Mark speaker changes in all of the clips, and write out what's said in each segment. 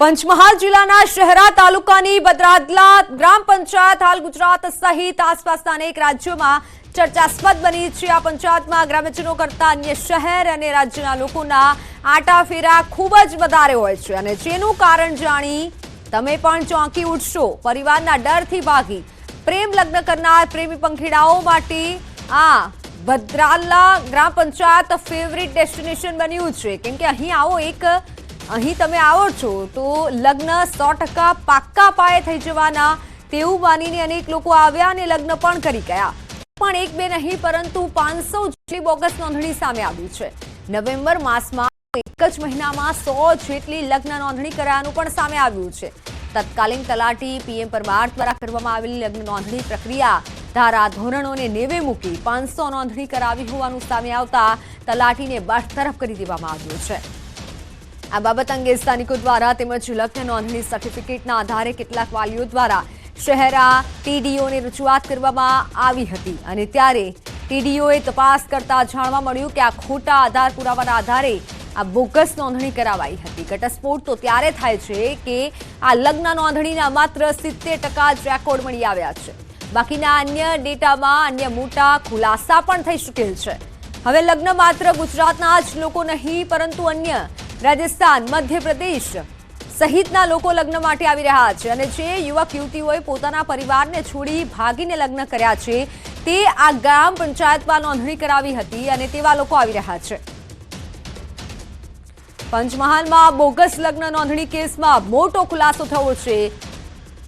Speaker 1: પંચમહાલ જિલ્લાના શહેરા તાલુકાની બદરાદલા ગ્રામ પંચાયત હાલ ગુજરાત સહિત આસપાસના અનેક રાજ્યોમાં ચર્ચાસ્પદ બની છે. આ પંચાયતમાં ગ્રામ્યજનો કરતા અન્ય શહેર અને રાજ્યના લોકોના આટાફેરા ખૂબ જ વધારે હોય છે અને જેનું કારણ જાણી તમે પણ ચોંકી ઉઠશો. પરિવારના ડરથી ભાગી પ્રેમ લગ્ન કરનાર પ્રેમી પંખીડાઓ માટે આ ભદ્રાલા ગ્રામ પંચાયત ફેવરિટ ડેસ્ટિનેશન બન્યું છે. કેમ કે અહીં આવો એક અહીં તમે આવો છો તો લગ્ન સો ટકા પાક્કા પાયે થઈ જવાના તેવું માનીને અનેક લોકો આવ્યા અને લગ્ન પણ કરી ગયા. પણ એક બે નહીં, પરંતુ પાંચસો જેટલી બોગસ નોંધણી સામે આવી છે. નવેમ્બર માસમાં એક જ મહિનામાં સો જેટલી લગ્ન નોંધણી કરાયાનું પણ સામે આવ્યું છે. તત્કાલીન તલાટી પીએમ પરમાર દ્વારા કરવામાં આવેલી લગ્ન નોંધણી પ્રક્રિયા ધારા ધોરણોને નેવે મૂકી પાંચસો નોંધણી કરાવી હોવાનું સામે આવતા તલાટીને બરતરફ કરી દેવામાં આવ્યું છે. આ બાબત અંગે સ્થાનિકો દ્વારા તેમજ લગ્ન નોંધણી સર્ટિફિકેટના આધારે કેટલાક વાલીઓ દ્વારા શહેરા ટીડીઓને રજૂઆત કરવામાં આવી હતી અને ત્યારે ટીડીઓએ તપાસ કરતા જાણવા મળ્યું કે આ ખોટા આધાર પુરાવાના આધારે આ બોગસ નોંધણી કરાવાઈ હતી. ઘટસ્ફોટ તો ત્યારે થાય છે કે આ લગ્ન નોંધણીના માત્ર સિત્તેર ટકા જ રેકોર્ડ મળી આવ્યા છે. બાકીના અન્ય ડેટામાં અન્ય મોટા ખુલાસા પણ થઈ શકેલ છે. હવે લગ્ન માત્ર ગુજરાતના જ લોકો નહીં, પરંતુ અન્ય રાજસ્થાન, મધ્યપ્રદેશ સહિતના લોકો લગ્ન માટે આવી રહ્યા છે અને જે યુવક યુવતીઓએ પોતાના પરિવારને છોડી ભાગીને લગ્ન કર્યા છે, તે આ ગ્રામ પંચાયતમાં નોંધણી કરાવી હતી અને તેવા લોકો આવી રહ્યા છે. પંચમહાલમાં બોગસ લગ્ન નોંધણી કેસમાં મોટો ખુલાસો થયો છે.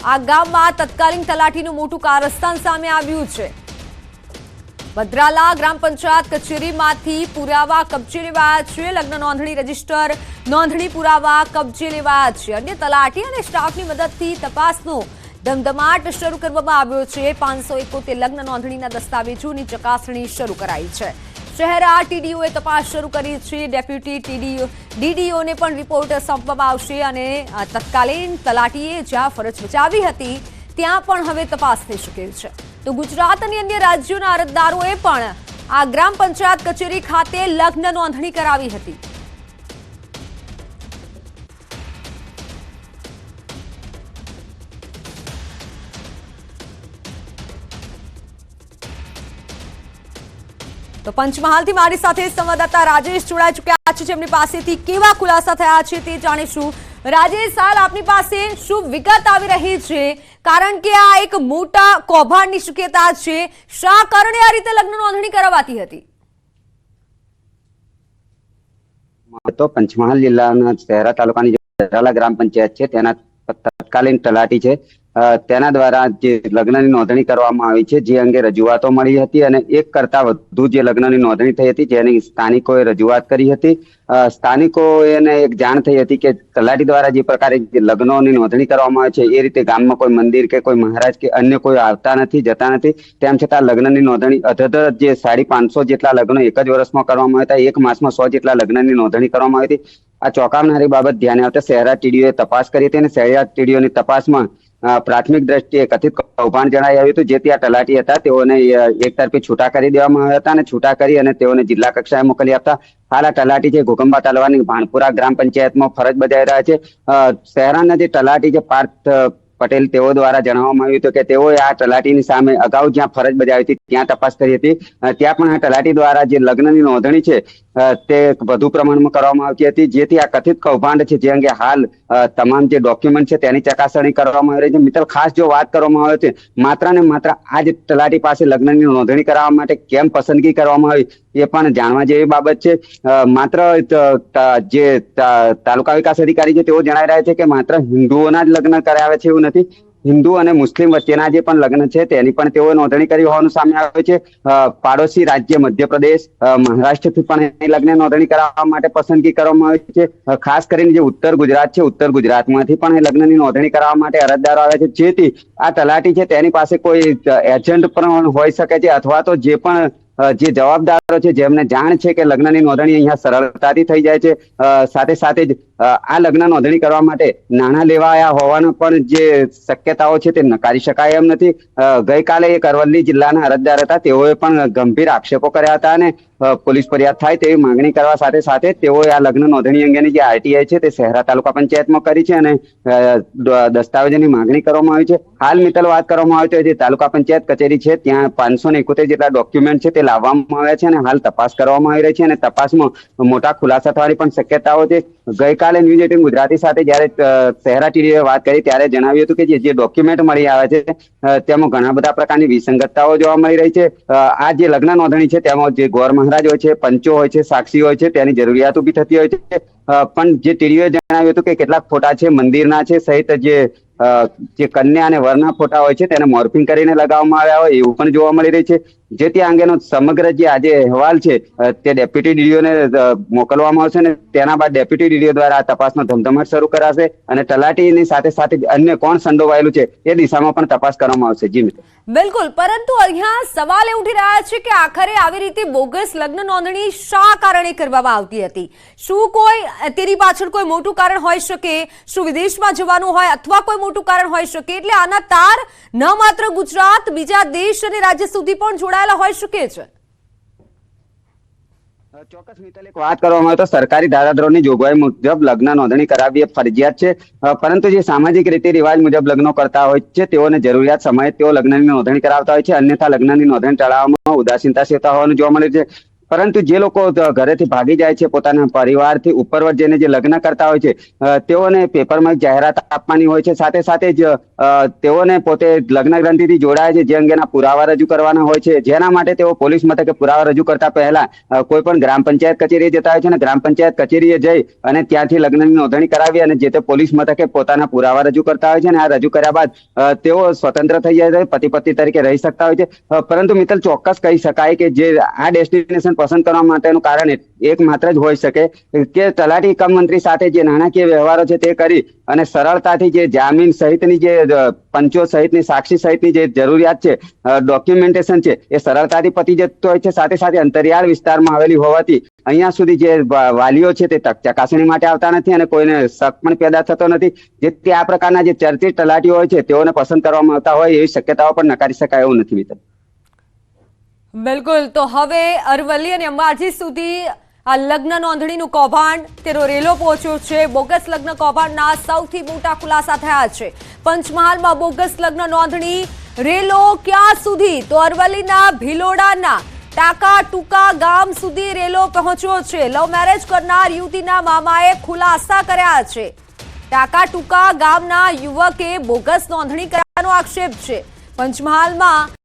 Speaker 1: આ ગામમાં તત્કાલીન તલાટીનું મોટું કારસ્તાન સામે આવ્યું છે. ભદ્રાલા ગ્રામ પંચાયત કચેરીમાંથી પુરાવા કબજે લેવાયા છે. લગ્ન નોંધણી રજિસ્ટર, નોંધણી પુરાવા કબજે લેવાયા છે. અન્ય તલાટી અને સ્ટાફની મદદથી તપાસનો ધમધમાટ શરૂ કરવામાં આવ્યો છે. પાંચસો એકોતેર લગ્ન નોંધણીના દસ્તાવેજોની ચકાસણી શરૂ કરાઈ છે. શહેરા ટીડીઓએ તપાસ શરૂ કરી છે. ડેપ્યુટી ટીડીઓ, ડીડીઓને પણ રિપોર્ટ સોંપવામાં આવશે અને તત્કાલીન તલાટીએ જ્યાં ફરજ બજાવી હતી, ત્યાં પણ હવે તપાસ થઈ શકે છે. તો ગુજરાત અને અન્ય રાજ્યોના અરજદારોએ પણ આ ગ્રામ પંચાયત કચેરી ખાતે લગ્ન નોંધણી કરાવી હતી. તો પંચમહાલથી મારી સાથે સંવાદદાતા રાજેશ જોડાઈ ચૂક્યા છે. જેમની પાસેથી કેવા ખુલાસા થયા છે તે જાણીશું. રાજેશ, હાલ આપની પાસે શું વિગત આવી રહી છે? કારણ કે આ એક મોટા કૌભાંડની શક્યતા છે. શા કારણે આ રીતે લગ્ન નોંધણી કરાવાતી હતી?
Speaker 2: તો પંચમહાલ જિલ્લાના શહેરા તાલુકાની જે ગ્રામ પંચાયત છે, તેના તત્કાલીન તલાટી છે. તેના દ્વારા જે લગ્નની નોંધણી કરવામાં આવી છે, જે અંગે રજૂઆતો મળી હતી અને એક કરતા વધુ જે લગ્નની નોંધણી થઈ હતી, જેની સ્થાનિકોએ રજૂઆત કરી હતી. સ્થાનિકોને એક જાણ થઈ હતી કે તલાટી દ્વારા જે પ્રકારે લગ્નોની નોંધણી કરવામાં આવે છે, એ રીતે ગામમાં કોઈ મંદિર કે કોઈ મહારાજ કે અન્ય કોઈ આવતા નથી, જતા નથી. તેમ છતાં લગ્નની નોંધણી અધધર જે સાડી પાંચસો જેટલા લગ્નો એક જ વર્ષમાં કરવામાં આવ્યા હતા, એક માસમાં સો જેટલા લગ્નની નોંધણી કરવામાં આવી હતી. આ ચોંકાવનારી બાબત ધ્યાને આવતા શહેરા ટીડીઓએ તપાસ કરી હતી અને શહેરા ટીડીઓની તપાસમાં પ્રાથમિક દ્રષ્ટિએ કથિત કૌભાંડ જણાઈ આવ્યું હતું. જે ત્યાં તલાટી હતા તેઓને અ, એક તરફી છૂટા કરી દેવામાં આવ્યા હતા અને છૂટા કરી અને તેઓને જિલ્લા કક્ષાએ મોકલી આપતા. હાલ આ તલાટી છે ઘોગંબા તાલુકાની ભાણપુરા ગ્રામ પંચાયતમાં ફરજ બજાવી રહ્યા છે. શહેરાના જે તલાટી છે પાર્થ પટેલ તેઓ દ્વારા જણાવવામાં આવ્યું હતું કે તેઓએ આ તલાટીની સામે અગાઉ જ્યાં ફરજ બજાવી હતી ત્યાં તપાસ કરી હતી. ત્યાં પણ આ તલાટી દ્વારા જે લગ્નની નોંધણી છે તે વધુ પ્રમાણમાં કરવામાં આવતી હતી, જેથી આ કથિત કૌભાંડ છે, જે અંગે હાલ તમામ જે ડોક્યુમેન્ટ છે, તેની ચકાસણી કરવામાં આવી રહી છે. મિત્ર ખાસ જો વાત કરવામાં આવે છે માત્ર ને માત્ર આ જ તલાટી પાસે લગ્નની નોંધણી કરાવવા માટે કેમ પસંદગી કરવામાં આવી, એ પણ જાણવા જેવી બાબત છે. માત્ર જે તાલુકા વિકાસ અધિકારી છે, તેઓ જણાવી રહ્યા છે કે માત્ર હિન્દુઓના જ લગ્ન કરાવે છે એવું નથી હિન્દુ અને મુસ્લિમ વચ્ચેના જે પણ લગ્ન છે, તેની પણ તેઓએ નોંધણી કરી હોવાનું સામે આવે છે. પાડોશી રાજ્ય મધ્યપ્રદેશ મહારાષ્ટ્રથી પણ એ લગ્ન નોંધણી કરાવવા માટે પસંદગી કરવામાં આવી છે. ખાસ કરીને જે ઉત્તર ગુજરાત છે, ઉત્તર ગુજરાતમાંથી પણ એ લગ્નની નોંધણી કરાવવા માટે અરજદારો આવે છે. જેથી આ તલાટી છે, તેની પાસે કોઈ એજન્ટ પણ હોઈ શકે છે, અથવા તો જે પણ જે જવાબદારો છે જેમને જાણ છે કે લગ્નની નોંધણી અહીંયા સરળતાથી થઈ જાય છે સાથે સાથે જ આ લગ્ન નોંધણી કરવા માટે નાણાં લેવાયા હોવાનો પણ જે શક્યતાઓ છે તે નકારી શકાય એમ નથી. ગઈકાલે એક અરવલ્લી જિલ્લાના અરજદાર હતા, તેઓએ પણ ગંભીર આક્ષેપો કર્યા હતા અને પોલીસ ફરિયાદ થાય તેવી માંગણી કરવા સાથે સાથે તેઓએ આ લગ્ન નોંધણી અંગેની જે આરટીઆઈ છે તે શહેરા તાલુકા પંચાયતમાં કરી છે અને દસ્તાવેજોની માંગણી કરવામાં આવી છે. હાલ મિત્તલ વાત કરવામાં આવે તો જે તાલુકા પંચાયત કચેરી છે ત્યાં પાંચસો ને એકોતેર જેટલા ડોક્યુમેન્ટ છે તે લાવવામાં આવ્યા છે અને હાલ તપાસ કરવામાં આવી રહી છે અને તપાસમાં મોટા ખુલાસા થવાની પણ શક્યતાઓ છે. ગઈકાલે ન્યૂઝ એટીન ગુજરાતી સાથે જ્યારે શહેરા ટીડીએ વાત કરી ત્યારે જણાવ્યું હતું કે જે ડોક્યુમેન્ટ મળી આવે છે તેમાં ઘણા બધા પ્રકારની વિસંગતતાઓ જોવા મળી રહી છે. આ જે લગ્ન નોંધણી છે તેમાં જે ગોર મહારાજ હોય છે, પંચો હોય છે, સાક્ષી હોય છે, તેની જરૂરિયાત ઊભી થતી હોય છે. પણ જે ટીડીઓએ જણાવ્યું હતું કે કેટલાક ફોટા છે, મંદિરના છે, સહિત જે જે કન્યા અને વરના ફોટા હોય છે, તેને મોર્ફિંગ કરીને લગાવવામાં આવ્યા હોય એવું પણ જોવા મળી રહી છે. જે તે અંગેનો સમગ્ર જે આજે અહેવાલ છે તે ડેપ્યુટી ડીડીઓને મોકલવામાં આવશે અને તેના બાદ ડેપ્યુટી ડીડીઓ દ્વારા આ તપાસનો ધમધમાટ શરૂ કરાશે અને તલાટીની સાથે સાથે અન્ય કોણ સંડોવાયેલું છે, એ દિશામાં પણ તપાસ કરવામાં આવશે. જી
Speaker 1: બિલકુલ. પરંતુ અહીંયા સવાલ એ ઉઠી રહ્યા છે કે આખરે આવી રીતે બોગસ લગ્ન નોંધણી શા કારણે કરવામાં આવતી હતી? શું કોઈ તેની પાછળ કોઈ મોટું કારણ હોઈ શકે, શું વિદેશમાં જવાનું હોય અથવા કોઈ મોટું કારણ હોઈ શકે, એટલે આના તાર ન માત્ર ગુજરાત, બીજા દેશ અને રાજ્ય સુધી પણ જોડાયેલા હોઈ શકે છે.
Speaker 2: ચોક્કસ મિત્તલ એક વાત કરવામાં આવે તો સરકારી ધારાધોરણની જોગવાઈ મુજબ લગ્ન નોંધણી કરાવવી એ ફરજિયાત છે. પરંતુ જે સામાજિક રીતિ રિવાજ મુજબ લગ્નો કરતા હોય છે, તેઓને જરૂરિયાત સમયે તેઓ લગ્નની નોંધણી કરાવતા હોય છે. અન્યથા લગ્નની નોંધણી ટાળવામાં ઉદાસીનતા સેવતા હોવાનું જોવા મળે છે. પરંતુ જે લોકો ઘરેથી ભાગી જાય છે પોતાના પરિવારથી ઉપરવટ જઈને જે લગ્ન કરતા હોય છે તેઓને પેપરમાં જાહેરાત આપવાની હોય છે. સાથે સાથે જ તેઓને પોતે લગ્ન ગ્રંથિથી જોડાય છે, જે અંગેના પુરાવા રજૂ કરવાના હોય છે. જેના માટે તેઓ પોલીસ મથકે પુરાવા રજૂ કરતા પહેલા કોઈ પણ ગ્રામ પંચાયત કચેરીએ જતા હોય છે અને ગ્રામ પંચાયત કચેરીએ જઈ અને ત્યાંથી લગ્નની નોંધણી કરાવી અને જે તે પોલીસ મથકે પોતાના પુરાવા રજૂ કરતા હોય છે અને આ રજૂ કર્યા બાદ તેઓ સ્વતંત્ર થઈ જાય છે, પતિ પત્ની તરીકે રહી શકતા હોય છે. પરંતુ મિત્તલ ચોક્કસ કહી શકાય કે જે આ ડેસ્ટિનેશન પસંદ કરવા માટેનું કારણ એક- માત્ર જ હોઈ શકે. કે તલાટી કમ મંત્રી સાથે જે નાણાકીય વ્યવહારો છે તે કરી અને સરળતાથી જે જામીન સહિતની જે પંચો સહિતની, સાક્ષી સહિતની જે જરૂરિયાત છે ડોક્યુમેન્ટેશન છે, એ સરળતાથી પતી જતું હોય છે. સાથે સાથે અંતરિયાળ વિસ્તારમાં આવેલી હોવાથી અહીંયા સુધી જે વાલીઓ છે તે ચકાસણી માટે આવતા નથી અને કોઈને શક પણ પેદા થતો નથી. જેથી આ પ્રકારના જે ચર્ચિત તલાટીઓ હોય છે, તેઓને પસંદ કરવામાં આવતા હોય એવી શક્યતાઓ પણ નકારી શકાય એવું નથી, મિત્ર.
Speaker 1: બિલકુલ. તો હવે અરવલ્લી અને અંબાજી સુધી આ લગ્ન નોંધણીનું કૌભાંડ, તેનો રેલો પહોંચ્યો છે. બોગસ લગ્ન કૌભાંડના સૌથી મોટા ખુલાસા થયા છે. પંચમહાલમાં બોગસ લગ્ન નોંધણી, રેલો ક્યાં સુધી? તો અરવલ્લીના ભિલોડાના ટાકા ટૂંકા ગામ સુધી રેલો પહોંચ્યો છે. લવ મેરેજ કરનાર યુવતીના મામાએ ખુલાસા કર્યા છે. ટાકા ટૂંકા ગામના યુવકે બોગસ નોંધણી કરવાનો આક્ષેપ છે. પંચમહાલમાં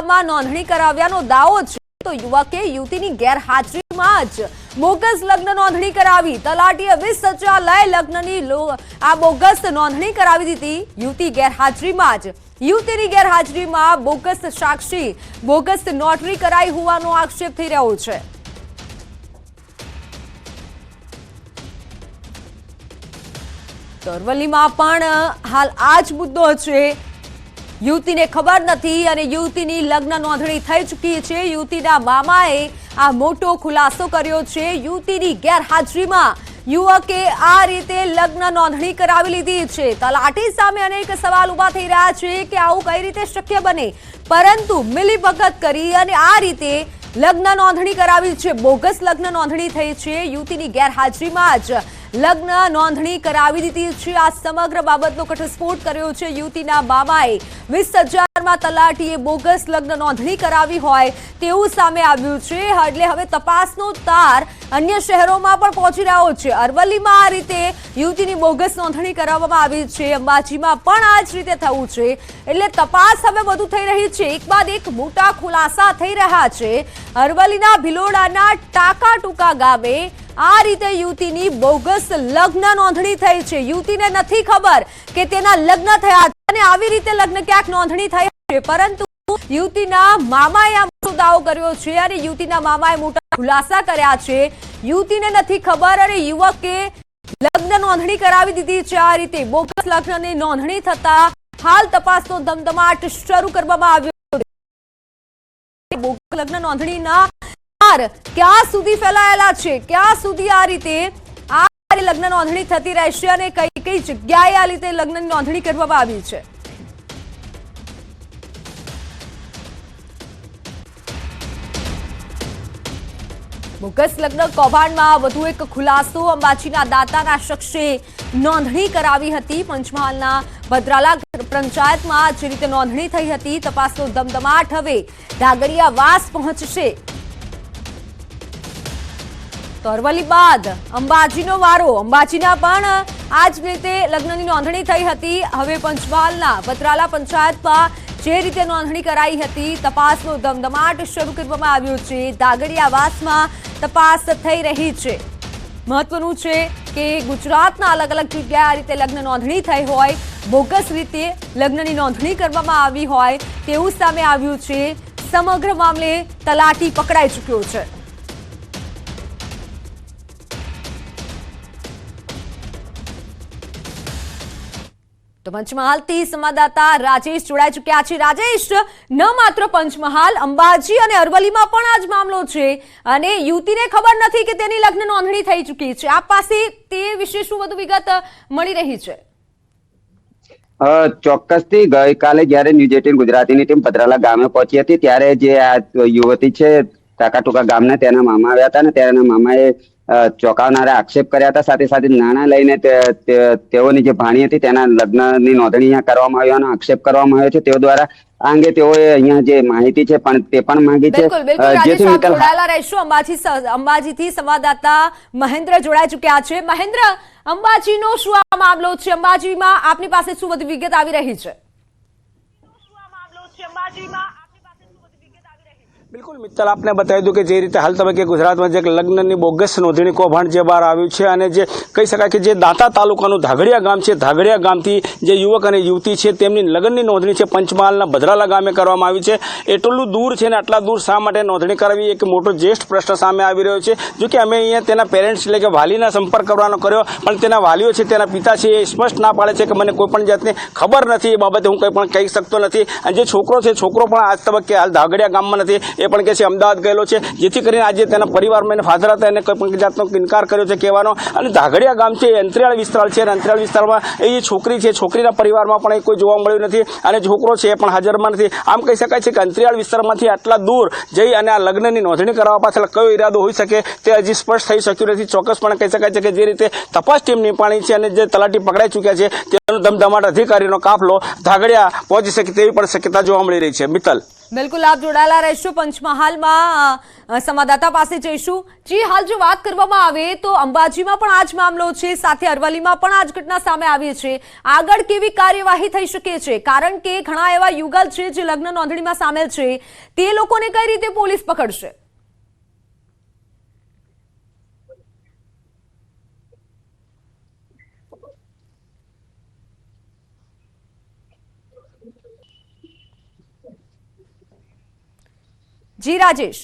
Speaker 1: ગામમાં નોંધણી કરાવ્યાનો દાવો છે. તો યુવકે યુવતીની ગેરહાજરીમાં જ બોગસ લગ્ન નોંધણી કરાવી. તલાટીએ વીસ લઈ લગ્નની આ બોગસ નોંધણી કરાવી દીધી. યુવતી ગેરહાજરીમાં જ. યુવતીની ગેરહાજરીમાં બોગસ સાક્ષી, બોગસ નોટરી કરાઈ હોવાનો આક્ષેપ થઈ રહ્યો છે. અરવલ્લીમાં પણ હાલ આ જ મુદ્દો છે. યુવતીને ખબર નથી અને યુવતીની લગ્ન નોંધણી થઈ ચૂકી છે. યુવતીના મામાએ આ મોટો ખુલાસો કર્યો છે. યુવતીની ગેરહાજરીમાં યુવકે આ રીતે લગ્ન નોંધણી કરાવી લીધી છે. તલાટી સામે અનેક સવાલ ઊભા થઈ રહ્યા છે કે આવું કઈ રીતે શક્ય બને? પરંતુ મિલીભગત કરી અને આ રીતે લગ્ન નોંધણી કરાવી છે. બોગસ લગ્ન નોંધણી થઈ છે. યુવતીની ગેરહાજરીમાં જ લગ્ન નોંધણી કરાવી દીધી છે. આ સમગ્ર બાબતનો ઘટસ્ફોટ કર્યો છે. યુવતીના બાબાએ વીસ હજારમાં તલાટીએ બોગસ લગ્ન નોંધણી કરાવી હોય તેવું સામે આવ્યું છે. એટલે હવે તપાસનો તાર અન્ય શહેરોમાં પણ પહોંચી રહ્યો છે. અરવલ્લીમાં આ રીતે યુવતીની બોગસ નોંધણી કરાવવામાં આવી છે. અંબાજીમાં પણ આ જ રીતે થયું છે. એટલે તપાસ હવે વધુ થઈ રહી છે. એક બાદ એક મોટા ખુલાસા થઈ રહ્યા છે. અરવલ્લીના ભિલોડાના ટાકા ટૂંકા ગામે આ રીતે યુવતીની બોગસ લગ્ન નોંધણી થઈ છે. યુવતીને નથી ખબર કે તેના લગ્ન થયા અને આવી રીતે લગ્ન ક્યાંક નોંધણી થઈ પરંતુ યુવતીના મામાએ આ દાવો કર્યો છે અને યુવતીના મામાએ મોટા ખુલાસા કર્યા છે. યુવતીને નથી ખબર અને યુવકે લગ્ન નોંધણી કરાવી દીધી છે. આ રીતે બોગસ લગ્નની નોંધણી થતા હાલ તપાસનો ધમધમાટ શરૂ કરવામાં આવ્યો બોગસ લગ્ન નોંધણીના ક્યાં સુધી ફેલાયેલા છે? ક્યાં સુધી આ રીતે આ લગ્ન નોંધણી થતી રહેશે અને કઈ કઈ જગ્યાએ આ રીતે લગ્નની નોંધણી કરવામાં આવી છે? બોગસ લગ્ન કૌભાંડમાં વધુ એક ખુલાસો અંબાજીના દાતાના શખ્સે નોંધણી કરાવી હતી. પંચમહાલના ભદ્રાલા પંચાયતમાં જે રીતે નોંધણી થઈ હતી, તપાસનો ધમધમાટ હવે ઢાગડિયા વાસ પહોંચશે. તો અરવલ્લી બાદ અંબાજીનો વારો. અંબાજીના પણ આ જ રીતે લગ્નની નોંધણી થઈ હતી. હવે પંચમહાલના ભદ્રાલા પંચાયતમાં જે રીતે નોંધણી કરાઈ હતી, તપાસનો ધમધમાટ શરૂ કરવામાં આવ્યો છે. દાગડિયાવાસમાં તપાસ થઈ રહી છે. મહત્વનું છે કે ગુજરાતના અલગ અલગ જગ્યાએ આ રીતે લગ્ન નોંધણી થઈ હોય, બોગસ રીતે લગ્નની નોંધણી કરવામાં આવી હોય, તેવું સામે આવ્યું છે. સમગ્ર મામલે તલાટી પકડાઈ ચૂક્યો છે. તો પંચમહાલથી સંવાદદાતા રાજેશ જોડાઈ ચૂક્યા છે. રાજેશ, ન માત્ર પંચમહાલ, અંબાજી અને અરવલ્લીમાં પણ આજ મામલો છે અને યુવતીને ખબર નથી કે તેની લગ્ન નોંધણી થઈ ચૂકી છે. આપ પાસે તે વિશે શું વધુ વિગત મળી રહી છે?
Speaker 2: ચોક્કસથી ગઈકાલે જ્યારે ન્યૂઝ એટીન ગુજરાતીની ટીમ પતરાલા ગામે પહોંચી હતી, ત્યારે જે આ યુવતી છે ટાકાટુકા ગામના, તેના મામા આવ્યા હતા ને તેના મામાએ ચોંકાવનારા આક્ષેપ કર્યા હતા. સાથે સાથે નાણાં લઈને તેઓની જે ભાણી હતી તેના લગ્નની નોંધણી અહીંયા કરવામાં આવ્યાનો આક્ષેપ કરવામાં આવ્યો છે. તેઓ દ્વારા આ અંગે તેઓએ અહીંયા જે માહિતી છે પણ તે પણ માંગી છે. જેથી
Speaker 1: જોડાયેલા રહેશું. અંબાજી અંબાજીથી સંવાદદાતા મહેન્દ્ર જોડાઈ ચૂક્યા છે. મહેન્દ્ર અંબાજીનો શું આ મામલો છે? અંબાજીમાં આપની પાસે શું વધુ વિગત આવી રહી છે?
Speaker 3: બિલકુલ મિત્તલ, આપને બતાવી દઉં કે જે રીતે હાલ તબક્કે ગુજરાતમાં જે લગ્નની બોગસ નોંધણી કૌભાંડ જે બહાર આવ્યું છે અને જે કહી શકાય કે જે દાંતા તાલુકાનું ધાગડિયા ગામ છે, ધાગડિયા ગામથી જે યુવક અને યુવતી છે, તેમની લગ્નની નોંધણી છે, પંચમહાલના ભદ્રાલા ગામે કરવામાં આવી છે. એટલું દૂર છે ને આટલા દૂર શા માટે નોંધણી કરાવી? એક મોટો જ્યેષ્ઠ પ્રશ્ન સામે આવી રહ્યો છે. જો કે અમે અહીંયા તેના પેરેન્ટ્સ એટલે કે વાલીના સંપર્ક કરવાનો કર્યો, પણ તેના વાલીઓ છે, તેના પિતા છે, એ સ્પષ્ટ ના પાડે છે કે મને કોઈપણ જાતની ખબર નથી. એ બાબતે હું કંઈ પણ કહી શકતો નથી. અને જે છોકરો છે, છોકરો પણ આજ તબક્કે હાલ ધાગડિયા ગામમાં નથી. એ પણ કહે છે, અમદાવાદ ગયેલો છે. જેથી કરીને આજે તેના પરિવારમાં એને ફાધર હતા, એને કોઈ પણ જાતનો ઇનકાર કર્યો છે કહેવાનો. અને ધાગડિયા ગામ છે, એ અંતરિયાળ વિસ્તાર છે. અને અંતરિયાળ વિસ્તારમાં એ છોકરી છે, છોકરીના પરિવારમાં પણ એ કોઈ જોવા મળ્યું નથી. અને છોકરો છે, એ પણ હાજરમાં નથી. આમ કહી શકાય છે કે અંતરિયાળ વિસ્તારમાંથી આટલા દૂર જઈ અને આ લગ્નની નોંધણી કરાવવા પાછળ કયો ઈરાદો હોઈ શકે, તે હજી સ્પષ્ટ થઈ શક્યું નથી. ચોક્કસપણે કહી શકાય છે કે જે રીતે તપાસ ટીમ નિપાણી છે અને જે તલાટી પકડાઈ ચૂક્યા છે, તેનો ધમધમાટ અધિકારીનો કાફલો ધાગડિયા પહોંચી શકે તેવી પણ શક્યતા જોવા મળી રહી છે. મિત્તલ.
Speaker 1: બિલકુલ, આપ જોડાયેલા રહેશો પંચમહાલમાં. સંવાદદાતા પાસે જઈશું. જી, હાલ જો વાત કરવામાં આવે તો અંબાજીમાં પણ આ જ મામલો છે, સાથે અરવલ્લીમાં પણ આ જ ઘટના સામે આવી છે. આગળ કેવી કાર્યવાહી થઈ શકે છે? કારણ કે ઘણા એવા યુગલ છે જે લગ્ન નોંધણીમાં સામેલ છે. તે લોકોને કઈ રીતે પોલીસ પકડશે? જી રાજેશ.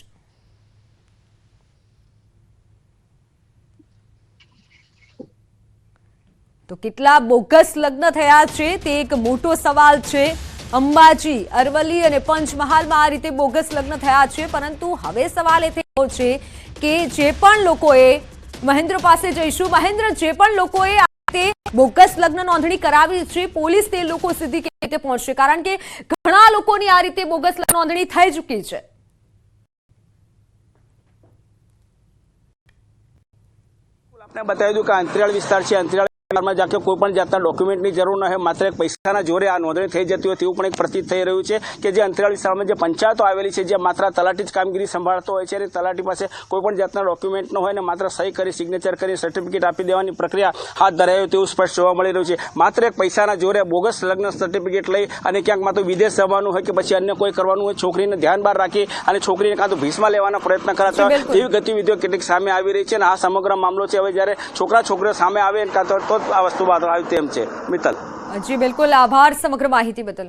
Speaker 1: તો કેટલા બોગસ લગ્ન થયા છે તે એક મોટો સવાલ છે. અંબાજી, અરવલ્લી અને પંચમહાલમાં આ રીતે બોગસ લગ્ન થયા છે, પરંતુ હવે સવાલ એ થયો છે કે જે પણ લોકોએ મહેન્દ્ર પાસે જઈશું, મહેન્દ્ર જે પણ લોકોએ આ રીતે બોગસ લગ્ન નોંધણી કરાવી છે, પોલીસ તે લોકો સુધી કેવી રીતે પહોંચશે? કારણ કે ઘણા લોકોની આ રીતે બોગસ લગ્ન નોંધણી થઈ ચૂકી છે.
Speaker 3: આપને બતાવી દઉં કે અંતરિયાળ વિસ્તાર છે અંતરિયાળ વિસ્તારમાં જાકે કોઈ પણ જાતના ડોક્યુમેન્ટની જરૂર ન હોય માત્ર એક પૈસાના જોરે આ નોંધણી થઈ જતી હોય તેવું પણ એક પ્રતીત થઈ રહ્યું છે કે જે અંતરિયાળ વિસ્તારમાં જે પંચાયતો આવેલી છે જે માત્ર તલાટી જ કામગીરી સંભાળતો હોય છે અને તલાટી પાસે કોઈ પણ જાતના ડોક્યુમેન્ટ ન હોય ને માત્ર સહી કરી સિગ્નેચર કરી સર્ટિફિકેટ આપી દેવાની પ્રક્રિયા હાથ ધરાયો તેવું સ્પષ્ટ જોવા મળી રહ્યું છે માત્ર એક પૈસાના જોરે બોગસ લગ્ન સર્ટિફિકેટ લઈ અને ક્યાંક માત્ર વિદેશ જવાનું હોય કે પછી અન્ય કોઈ કરવાનું હોય છોકરીને ધ્યાન બહાર રાખી અને છોકરીને કાં તો ભીસમાં લેવાનો પ્રયત્ન કરાતા હોય
Speaker 1: બિલકુલ.
Speaker 3: ગતિવિધિઓ કેટલીક સામે આવી રહી છે અને આ સમગ્ર મામલો છે હવે જ્યારે છોકરા છોકરીઓ સામે આવે કાં તો તો આ વસ્તુ બહાર આવી તેમ છે. મિત્તલ.
Speaker 1: જી બિલકુલ. આભાર સમગ્ર માહિતી બદલ.